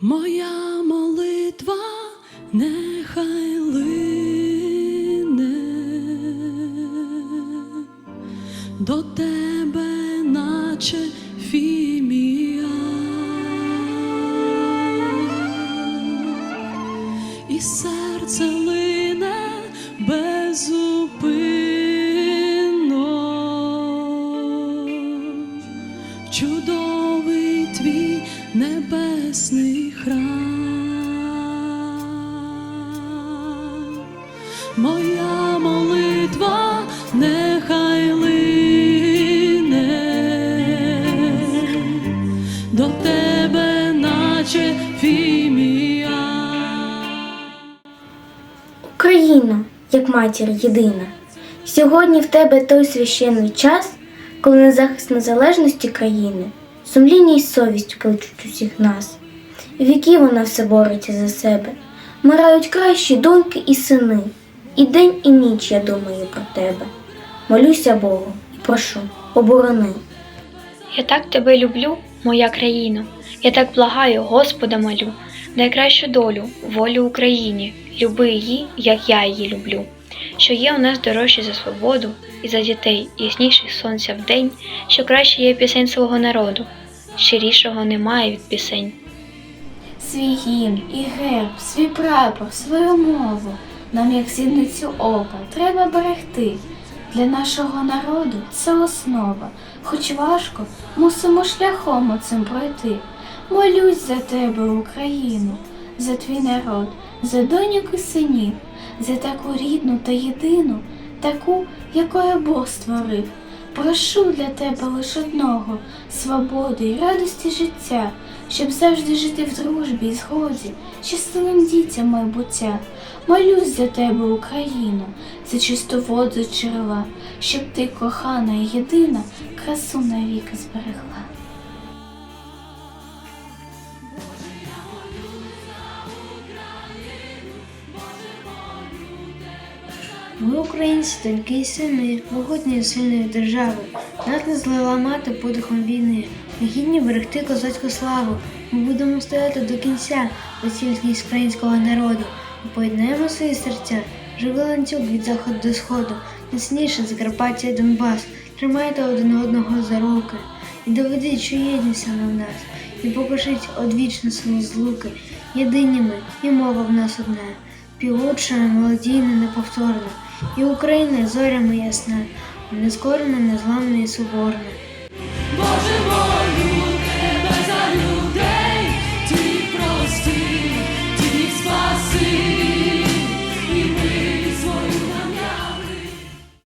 Моя молитва нехай лине. До тебе, наче фімія, і серце лине безупинно. В чудовий твій небесний храм. Моя молитва нехай лине до тебе, наче фімія. Україно, як матір єдина, сьогодні в тебе той священний час, коли на захист незалежності країни сумління й совість кличуть усіх нас. Віки вона все бореться за себе, мирають кращі доньки і сини. І день, і ніч я думаю про тебе. Молюся Богу і прошу, оборони. Я так тебе люблю, моя країно. Я так благаю, Господа молю, дай кращу долю, волю Україні, люби її, як я її люблю. Що є у нас дорожче за свободу і за дітей, ясніших сонця в день, що краще є пісень свого народу, щирішого немає від пісень. Свій гімн і герб, свій прапор, свою мову, нам, як сідницю ока, треба берегти. Для нашого народу це основа, хоч важко, мусимо шляхом оцим пройти. Молюсь за тебе, Україну, за твій народ, за доньок і синів, за таку рідну та єдину, таку, якою Бог створив. Прошу для тебе лиш одного свободи й радості життя, щоб завжди жити в дружбі і згоді, щасливим дітям майбуття. Молюсь за тебе, Україно, за чисту воду джерела, щоб ти, кохана і єдина, красу навіки зберегла. Ми, українці, доньки і сини, могутньої сильної держави. Нас не злила мати подихом війни. Ми гідні берегти козацьку славу. Ми будемо стояти до кінця за українського народу. Ми поєднаємо свої серця, живий ланцюг від заходу до сходу, міцніше Закарпаття і Донбас. Тримайте один одного за руки. І доведіть, що єдність в нас. І покажіть одвічну силу злуки. Єдині ми, і мова в нас одна. Півуча, мелодійна, неповторна, і Україна зорями ясна, нескорена, незламна і. Боже